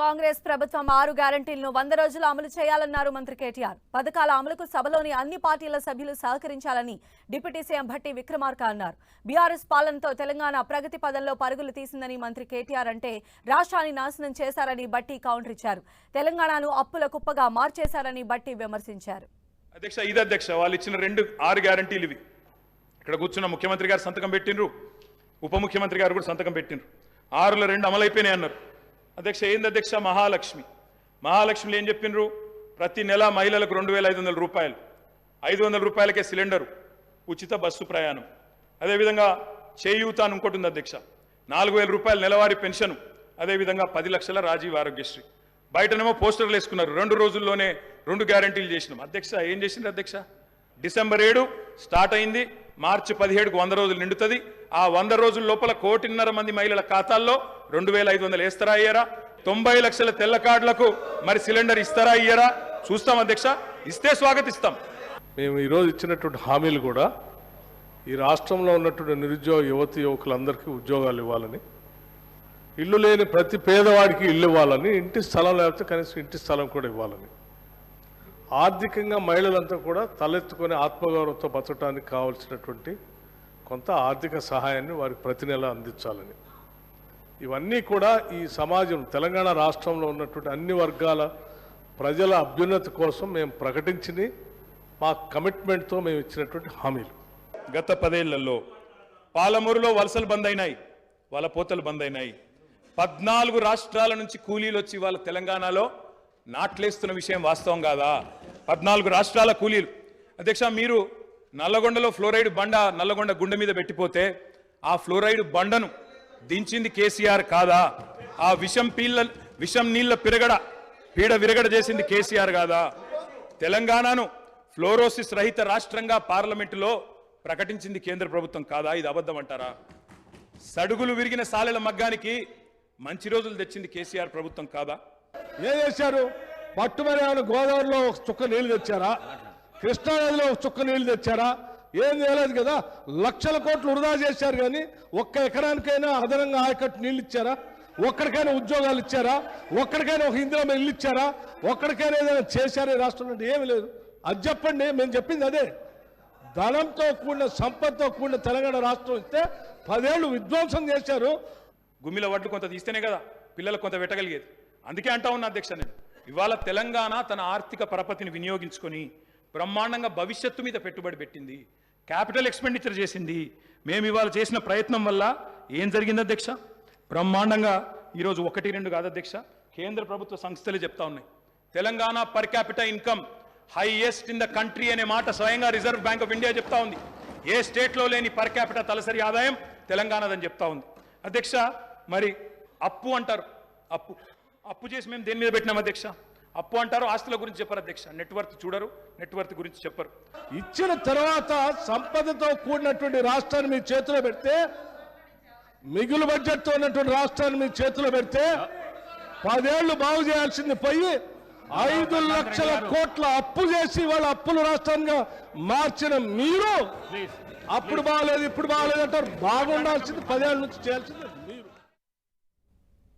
Congress ప్రభుత్వం ఆరు గ్యారంటీలను వంద రోజులు అమలు చేయాలన్నారు మంత్రి కేటీఆర్. పథకాల అమలుకు సభలోని అన్ని పార్టీల సభ్యులు సహకరించాలని డిప్యూటీ సీఎం భట్టి విక్రమార్క అన్నారు. బీఆర్ఎస్ పాలనతో తెలంగాణ ప్రగతి పదంలో పరుగులు తీసిందని మంత్రి కేటీఆర్ అంటే రాష్ట్రాన్ని నాశనం చేశారని బట్టి కౌంటర్ ఇచ్చారు. తెలంగాణను అప్పుల కుప్పగా మార్చేశారని బట్టి విమర్శించారు. అధ్యక్ష ఇది అధ్యక్ష వాళ్ళు ఇచ్చిన రెండు ఆరు గ్యారంటీలు ఇవి. ఇక్కడ కూర్చున్న ముఖ్యమంత్రి గారు సంతకం పెట్టిండ్రు. ఉప ముఖ్యమంత్రి గారు కూడా సంతకం పెట్టిండ్రు. ఆరులో రెండు అమలైపోయినాయి అన్నారు. అధ్యక్ష ఏంది అధ్యక్ష? మహాలక్ష్మి. మహాలక్ష్మిలో ఏం చెప్పిండ్రు ప్రతి నెల మహిళలకు రెండు వేల ఐదు వందల రూపాయలు. ఐదు వందల రూపాయలకే సిలిండరు ఉచిత బస్సు ప్రయాణం. అదేవిధంగా చేయూత అని ఇంకోటి ఉంది అధ్యక్ష. నాలుగు వేల రూపాయల నెలవారీ పెన్షను. అదేవిధంగా పది లక్షల రాజీవ్ ఆరోగ్యశ్రీ. బయటనేమో పోస్టర్లు వేసుకున్నారు. రెండు రోజుల్లోనే రెండు గ్యారంటీలు చేసినాం. అధ్యక్ష ఏం చేసిండ్రు అధ్యక్ష? డిసెంబర్ ఏడు స్టార్ట్ అయింది. మార్చి పదిహేడుకు వంద రోజులు నిండుతుంది. ఆ వంద రోజుల లోపల కోటిన్నర మంది మహిళల ఖాతాల్లో రెండు వేల ఐదు వందలు వేస్తారా అయ్యారా? తొంభై లక్షల తెల్ల కార్డులకు మరి సిలిండర్ ఇస్తారా అయ్యారా? చూస్తాం అధ్యక్ష. ఇస్తే స్వాగతిస్తాం. మేము ఈరోజు ఇచ్చినటువంటి హామీలు కూడా ఈ రాష్ట్రంలో ఉన్నటువంటి నిరుద్యోగ యువతి యువకులందరికీ ఉద్యోగాలు ఇవ్వాలని ఇల్లు లేని ప్రతి పేదవాడికి ఇల్లు ఇవ్వాలని ఇంటి స్థలం లేకపోతే కనీసం ఇంటి స్థలం కూడా ఇవ్వాలని. ఆర్థికంగా మహిళలంతా కూడా తలెత్తుకొని ఆత్మగౌరవంతో బతకడానికి కావాల్సినటువంటి కొంత ఆర్థిక సహాయాన్ని వారికి ప్రతి నెల అందించాలని. ఇవన్నీ కూడా ఈ సమాజం తెలంగాణ రాష్ట్రంలో ఉన్నటువంటి అన్ని వర్గాల ప్రజల అభ్యున్నతి కోసం మేము ప్రకటించింది మా కమిట్మెంట్తో మేము ఇచ్చినటువంటి హామీలు. గత పదేళ్ళలో పాలమూరులో వలసలు బంద్ అయినాయి వాళ్ళ పోతలు బంద్ అయినాయి. పద్నాలుగు రాష్ట్రాల నుంచి కూలీలు వచ్చి వాళ్ళ తెలంగాణలో నాట్లేస్తున్న విషయం వాస్తవం కాదా? పద్నాలుగు రాష్ట్రాల కూలీలు. అధ్యక్ష మీరు నల్లగొండలో ఫ్లోరైడ్ బండ నల్లగొండ గుండె మీద పెట్టిపోతే ఆ ఫ్లోరైడ్ బండను దించింది కేసీఆర్ కాదా? ఆ విషం పీళ్ళ విషం నీళ్ళ పిరగడ పీడ విరగడ చేసింది కేసీఆర్ కాదా? తెలంగాణను ఫ్లోరోసిస్ రహిత రాష్ట్రంగా పార్లమెంటులో ప్రకటించింది కేంద్ర ప్రభుత్వం కాదా? ఇది అబద్ధం అంటారా? సడుగులు విరిగిన సాలెల మగ్గానికి మంచి రోజులు తెచ్చింది కేసీఆర్ ప్రభుత్వం కాదా? ఏం చేశారు? పట్టుమని ఏమైనా గోదావరిలో ఒక చుక్క నీళ్ళు తెచ్చారా? కృష్ణానదిలో ఒక చుక్క నీళ్ళు తెచ్చారా? ఏం చేయలేదు కదా? లక్షల కోట్లు వృధా చేశారు కానీ ఒక్క ఎకరానికైనా అదనంగా ఆయకట్టు నీళ్ళు ఇచ్చారా? ఒక్కడికైనా ఉద్యోగాలు ఇచ్చారా? ఒక్కడికైనా ఒక ఇందిరా ఇల్లు ఇచ్చారా? ఒక్కడికైనా ఏదైనా చేశారా రాష్ట్రంలో ఏమీ ఏమి లేదు. అది చెప్పండి మేము చెప్పింది అదే. ధనంతో కూడిన సంపదతో కూడిన తెలంగాణ రాష్ట్రం ఇస్తే పదేళ్ళు విధ్వంసం చేశారు. గుమ్మిల వడ్లు కొంత తీస్తేనే కదా పిల్లలకు కొంత పెట్టగలిగేది. అందుకే అంటా ఉన్నా అధ్యక్ష నేను. ఇవాళ తెలంగాణ తన ఆర్థిక పరపతిని వినియోగించుకొని బ్రహ్మాండంగా భవిష్యత్తు మీద పెట్టుబడి పెట్టింది. క్యాపిటల్ ఎక్స్పెండిచర్ చేసింది. మేము ఇవాళ చేసిన ప్రయత్నం వల్ల ఏం జరిగింది అధ్యక్ష? బ్రహ్మాండంగా ఈరోజు ఒకటి రెండు కాదు అధ్యక్ష కేంద్ర ప్రభుత్వ సంస్థలే చెప్తా ఉన్నాయి. Telangana per capital income highest in the country అనే మాట స్వయంగా రిజర్వ్ బ్యాంక్ ఆఫ్ ఇండియా చెప్తా ఉంది. ఏ స్టేట్లో లేని పర్ క్యాపిటల్ తలసరి ఆదాయం తెలంగాణదని చెప్తా ఉంది. అధ్యక్ష మరి అప్పు అంటారు. అప్పు. అప్పు చేసి మేము దేని మీద పెట్టినాం అధ్యక్ష? అప్పు అంటారు ఆస్తుల గురించి చెప్పరు అధ్యక్ష. నెట్వర్త్ చూడరు నెట్వర్త్ గురించి చెప్పరు. ఇచ్చిన తర్వాత సంపదతో కూడినటువంటి రాష్ట్రాన్ని మీ చేతిలో పెడితే మిగులు బడ్జెట్తో ఉన్నటువంటి రాష్ట్రాన్ని మీ చేతిలో పెడితే పదేళ్ళు బాగు చేయాల్సింది పోయి ఐదు లక్షల కోట్ల అప్పు చేసి వాళ్ళ అప్పుల రాష్ట్రంగా మార్చిన మీరు అప్పుడు బాగలేదు ఇప్పుడు బాగలేదు అంటారు. బాగుండాల్సింది పదేళ్ళ నుంచి చేయాల్సింది.